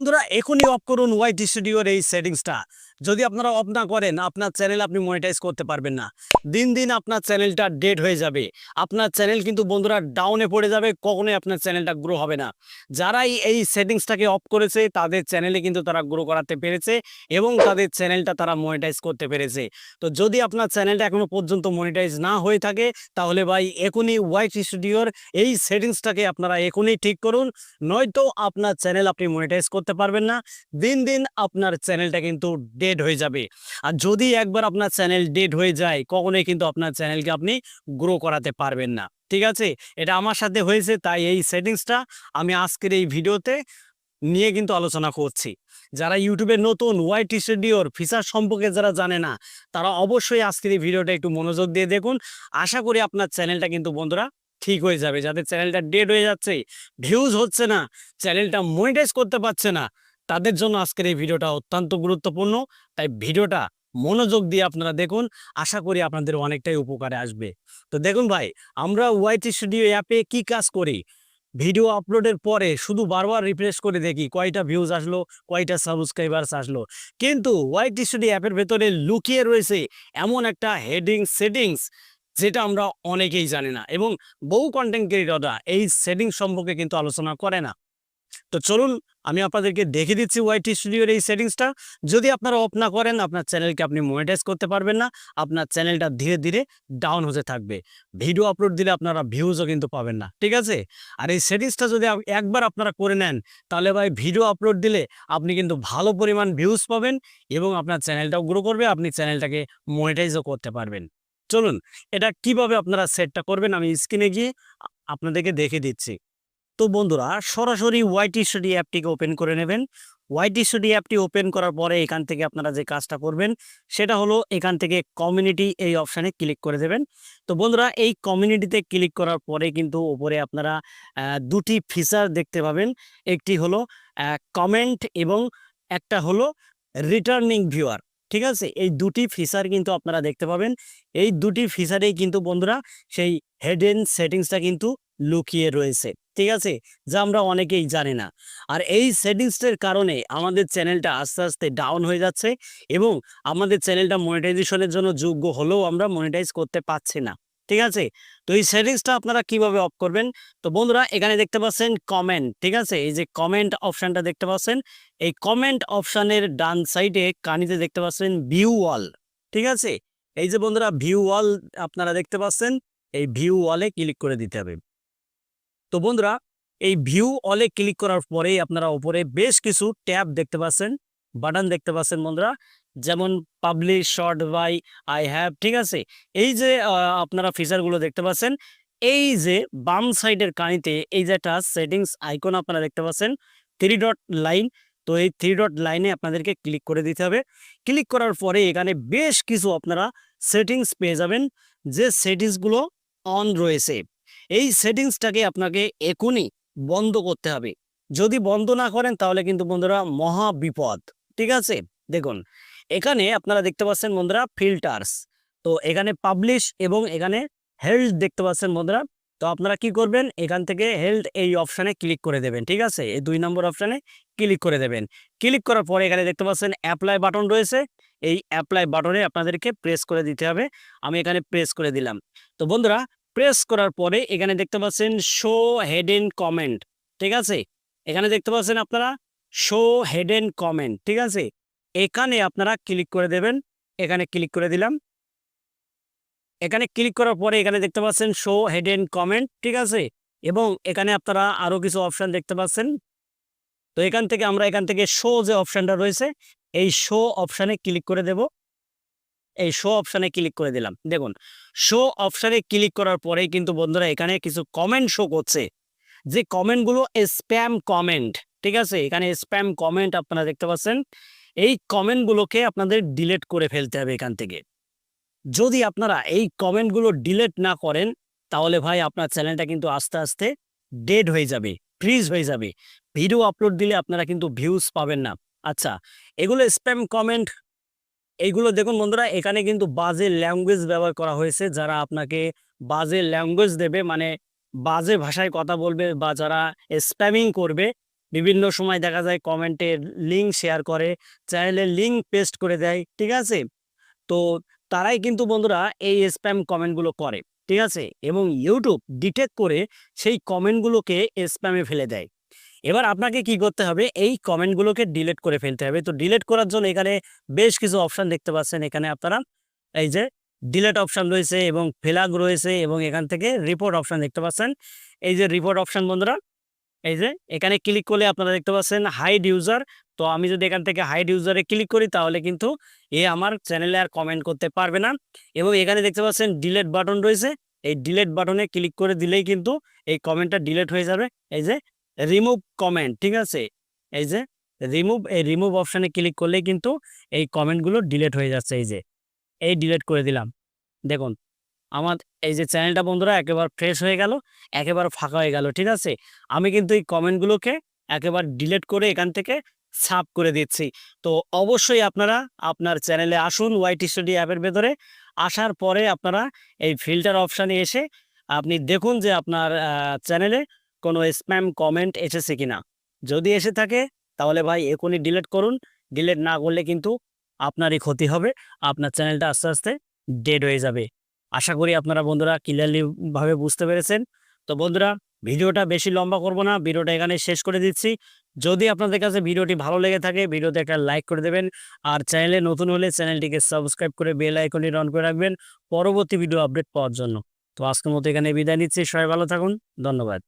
বন্ধুরা, এখনই অফ করুন ওয়াইটি স্টুডিওর এই সেটিংসটা যদি আপনারা অফ না করেন, আপনার চ্যানেল আপনি মনিটাইজ করতে পারবেন না। দিন দিন আপনার চ্যানেলটা ডেড হয়ে যাবে। আপনার চ্যানেল কিন্তু বন্ধুরা ডাউনে পড়ে যাবে, কখনোই আপনার চ্যানেলটা গ্রো হবে না। যারাই এই সেটিংসটাকে অফ করেছে, তাদের চ্যানেলে কিন্তু তারা গ্রো করাতে পেরেছে এবং তাদের চ্যানেলটা তারা মনিটাইজ করতে পেরেছে। তো যদি আপনার চ্যানেলটা এখনও পর্যন্ত মনিটাইজ না হয়ে থাকে, তাহলে ভাই, এখনই হোয়াইট স্টুডিওর এই সেটিংসটাকে আপনারা এখনই ঠিক করুন, নয়তো আপনার চ্যানেল আপনি মনিটাইজ করতে পারবেন না। দিন দিন আপনার চ্যানেলটা কিন্তু ডেড হয়ে যাবে। আর যদি একবার আপনার চ্যানেল ডেড হয়ে যায়, কখনোই কিন্তু আপনার চ্যানেলকে আপনি গ্রো করাতে পারবেন না। ঠিক আছে? এটা আমার সাথে হয়েছে, তাই এই সেটিংসটা আমি আজকের এই ভিডিওতে নিয়ে কিন্তু আলোচনা করছি। যারা ইউটিউবে নতুন হোয়াইট স্টুডিওর ফিচার সম্পর্কে যারা জানে না, তারা অবশ্যই আজকের এই ভিডিওটা একটু মনোযোগ দিয়ে দেখুন। আশা করি আপনার চ্যানেলটা কিন্তু বন্ধুরা ঠিক হয়ে যাবে। যাদের চ্যানেলটা ডেড হয়ে যাচ্ছে ভিউজ হচ্ছে না, চ্যানেলটা মনিটাইজ করতে পারছে না, তাদের জন্য আজকের এই ভিডিওটা অত্যন্ত গুরুত্বপূর্ণ। তাই ভিডিওটা মনোযোগ দিয়ে আপনারা দেখুন, আশা করি আপনাদের অনেকটাই উপকারে আসবে। তো দেখুন ভাই, আমরা ওয়াইট স্টুডিও অ্যাপে কি কাজ করি? ভিডিও আপলোডের পরে শুধু বারবার রিফ্রেশ করে দেখি, কয়টা ভিউজ আসলো, কয়টা সাবস্ক্রাইবার্স আসলো। কিন্তু ওয়াইটি স্টুডিও অ্যাপের ভেতরে লুকিয়ে রয়েছে এমন একটা হেডিং সেটিংস যেটা আমরা অনেকেই জানি না এবং বহু কন্টেন্ট ক্রিয়েটররা এই সেটিং সম্পর্কে কিন্তু আলোচনা করে না। তো চলুন, আমি আপনাদেরকে দেখে দিচ্ছি ওয়াইটি স্টুডিওর এই সেটিংসটা যদি আপনারা অফ না করেন, আপনার চ্যানেলকে আপনি মনিটাইজ করতে পারবেন না, আপনার চ্যানেলটা ধীরে ধীরে ডাউন হতে থাকবে। ভিডিও আপলোড দিলে আপনারা ভিউজও কিন্তু পাবেন না, ঠিক আছে? আর এই সেটিংসটা যদি একবার আপনারা করে নেন, তাহলে ভাই ভিডিও আপলোড দিলে আপনি কিন্তু ভালো পরিমাণ ভিউজ পাবেন এবং আপনার চ্যানেলটাও গ্রো করবে, আপনি চ্যানেলটাকে মনিটাইজও করতে পারবেন। চলুন, এটা কীভাবে আপনারা সেটটা করবেন আমি স্ক্রিনে গিয়ে আপনাদেরকে দেখে দিচ্ছি। তো বন্ধুরা, সরাসরি ওয়াইটি স্টুডি অ্যাপটিকে ওপেন করে নেবেন। ওয়াইটি স্টুডি অ্যাপটি ওপেন করার পরে এখান থেকে আপনারা যে কাজটা করবেন, সেটা হলো এখান থেকে কমিউনিটি এই অপশানে ক্লিক করে দেবেন। তো বন্ধুরা, এই কমিউনিটিতে ক্লিক করার পরে কিন্তু ওপরে আপনারা দুটি ফিচার দেখতে পাবেন। একটি হলো কমেন্ট এবং একটা হলো রিটার্নিং ভিউয়ার ঠিক আছে? এই দুটি ফিচার কিন্তু আপনারা দেখতে পাবেন। এই দুটি ফিচারেই কিন্তু বন্ধুরা সেই হেড এন্ড সেটিংসটা কিন্তু লুকিয়ে রয়েছে। ঠিক আছে? যা আমরা অনেকেই জানি না। আর এই সেটিংসটার কারণে আমাদের চ্যানেলটা আস্তে আস্তে ডাউন হয়ে যাচ্ছে এবং আমাদের চ্যানেলটা মনিটাইজেশনের জন্য যোগ্য হলেও আমরা মনিটাইজ করতে পারছি না। ঠিক আছে? তো এই সেটিংসটা আপনারা কীভাবে অফ করবেন? তো বন্ধুরা, এখানে দেখতে পাচ্ছেন কমেন্ট ঠিক আছে? এই যে কমেন্ট অপশনটা দেখতে পাচ্ছেন, এই কমেন্ট অপশানের ডান সাইডে কানিতে দেখতে পাচ্ছেন ভিউ ওয়াল ঠিক আছে? এই যে বন্ধুরা ভিউ ওয়াল আপনারা দেখতে পাচ্ছেন, এই ভিউ ওয়ালে ক্লিক করে দিতে হবে। তো বন্ধুরা, এই ভিউ অলে ক্লিক করার পরেই আপনারা উপরে বেশ কিছু ট্যাব দেখতে পাচ্ছেন বাটন দেখতে পাচ্ছেন বন্ধুরা। যেমন publish short by I have ঠিক আছে? এই যে আপনারা ফিচারগুলো দেখতে পাচ্ছেন, এই যে বাম সাইডের কানিতে এই যে একটা সেটিংস আইকন আপনারা দেখতে পাচ্ছেন থ্রি ডট লাইন তো এই থ্রি ডট লাইনে আপনাদেরকে ক্লিক করে দিতে হবে। ক্লিক করার পরে এখানে বেশ কিছু আপনারা সেটিংস পেয়ে যাবেন, যে সেটিংসগুলো অন রয়েছে। এই সেটিংসটাকে আপনাকে এখনই বন্ধ করতে হবে। যদি বন্ধ না করেন তাহলে কিন্তু বন্ধুরা মহা বিপদ, ঠিক আছে? দেখুন এখানে আপনারা দেখতে পাচ্ছেন বন্ধুরা ফিল্টার্স তো এখানে পাবলিশ এবং এখানে হেলথ দেখতে পাচ্ছেন বন্ধুরা। তো আপনারা কি করবেন? এখান থেকে হেলথ এই অপশানে ক্লিক করে দেবেন, ঠিক আছে? এই দুই নম্বর অপশানে ক্লিক করে দেবেন। ক্লিক করার পরে এখানে দেখতে পাচ্ছেন অ্যাপ্লাই বাটন রয়েছে। এই অ্যাপ্লাই বাটনে আপনাদেরকে প্রেস করে দিতে হবে। আমি এখানে প্রেস করে দিলাম। তো বন্ধুরা প্রেস করার পরে এখানে দেখতে পাচ্ছেন শো হেড হেডেন কমেন্ট ঠিক আছে? এখানে দেখতে পাচ্ছেন আপনারা শো হেড হেডেন কমেন্ট ঠিক আছে? এখানে আপনারা ক্লিক করে দেবেন। এখানে ক্লিক করে দিলাম। এখানে ক্লিক করার পরে এখানে দেখতে পাচ্ছেন শো হেড এন্ড কমেন্ট ঠিক আছে? এবং এখানে আপনারা আরও কিছু অপশন দেখতে পাচ্ছেন। তো এখান থেকে আমরা এখান থেকে শো যে অপশনটা রয়েছে, এই শো অপশানে ক্লিক করে দেব। এই শো অপশানে ক্লিক করে দিলাম। দেখুন শো অপশানে ক্লিক করার পরেই কিন্তু বন্ধুরা এখানে কিছু কমেন্ট শো করছে। যে কমেন্টগুলো স্প্যাম কমেন্ট ঠিক আছে? এখানে স্প্যাম কমেন্ট আপনারা দেখতে পাচ্ছেন। এই কমেন্টগুলোকে আপনাদের ডিলেট করে ফেলতে হবে এখান থেকে। যদি আপনারা এই কমেন্টগুলো ডিলেট না করেন, তাহলে ভাই আপনার চ্যানেলটা কিন্তু আস্তে আস্তে ডেড হয়ে যাবে ফ্রিজ হয়ে যাবে। ভিডিও আপলোড দিলে আপনারা কিন্তু ভিউজ পাবেন না। আচ্ছা এগুলো স্প্যাম কমেন্ট এইগুলো দেখুন বন্ধুরা, এখানে কিন্তু বাজে ল্যাঙ্গুয়েজ ব্যবহার করা হয়েছে। যারা আপনাকে বাজে ল্যাঙ্গুয়েজ দেবে মানে বাজে ভাষায় কথা বলবে বা যারা স্প্যামিং করবে বিভিন্ন সময় দেখা যায় কমেন্টের লিঙ্ক শেয়ার করে চ্যানেলের লিঙ্ক পেস্ট করে দেয়, ঠিক আছে? তো তারাই কিন্তু বন্ধুরা এই স্প্যাম কমেন্টগুলো করে, ঠিক আছে? এবং ইউটিউব ডিটেক্ট করে সেই কমেন্টগুলোকে স্প্যামে ফেলে দেয়। এবার আপনাকে কি করতে হবে? এই কমেন্টগুলোকে ডিলেট করে ফেলতে হবে। তো ডিলেট করার জন্য এখানে বেশ কিছু অপশন দেখতে পাচ্ছেন। এখানে আপনারা এই যে ডিলেট অপশন রয়েছে এবং ফেলাগ রয়েছে এবং এখান থেকে রিপোর্ট অপশন দেখতে পাচ্ছেন। এই যে রিপোর্ট অপশন বন্ধুরা এই যে, এখানে ক্লিক করলে আপনারা দেখতে পাচ্ছেন হাইড ইউজার তো আমি যদি এখান থেকে হাইড ইউজারে ক্লিক করি, তাহলে কিন্তু এ আমার চ্যানেলে আর কমেন্ট করতে পারবে না। এবং এখানে দেখতে পাচ্ছেন ডিলেট বাটন রয়েছে। এই ডিলেট বাটনে ক্লিক করে দিলেই কিন্তু এই কমেন্টটা ডিলেট হয়ে যাবে। এই যে রিমুভ কমেন্ট ঠিক আছে? এই যে রিমুভ এই রিমুভ অপশানে ক্লিক করলেই কিন্তু এই কমেন্টগুলো ডিলেট হয়ে যাচ্ছে। এই যে, এই ডিলেট করে দিলাম। দেখুন আমার এই যে চ্যানেলটা বন্ধুরা একেবারে ফ্রেশ হয়ে গেল, একেবারে ফাঁকা হয়ে গেল, ঠিক আছে? আমি কিন্তু এই কমেন্টগুলোকে একেবারে ডিলেট করে এখান থেকে সাফ করে দিচ্ছি। তো অবশ্যই আপনারা আপনার চ্যানেলে আসুন ওয়াইট স্টুডি অ্যাপের ভেতরে, আসার পরে আপনারা এই ফিল্টার অপশানে এসে আপনি দেখুন যে আপনার চ্যানেলে কোনো স্প্যাম কমেন্ট এসেছে কিনা। যদি এসে থাকে, তাহলে ভাই এখনই ডিলেট করুন। ডিলেট না করলে কিন্তু আপনারই ক্ষতি হবে, আপনার চ্যানেলটা আস্তে আস্তে ডেড হয়ে যাবে। আশা করি আপনারা বন্ধুরা ক্লিয়ারলি ভাবে বুঝতে পেরেছেন। তো বন্ধুরা, ভিডিওটা বেশি লম্বা করব না, ভিডিওটা এখানে শেষ করে দিচ্ছি। যদি আপনাদের কাছে ভিডিওটি ভালো লেগে থাকে, ভিডিওতে একটা লাইক করে দেবেন। আর চ্যানেলে নতুন হলে চ্যানেলটিকে সাবস্ক্রাইব করে বেল আইকনটি অন করে রাখবেন, পরবর্তী ভিডিও আপডেট পাওয়ার জন্য। তো আজকের মতো এখানে বিদায় নিচ্ছি, সবাই ভালো থাকুন, ধন্যবাদ।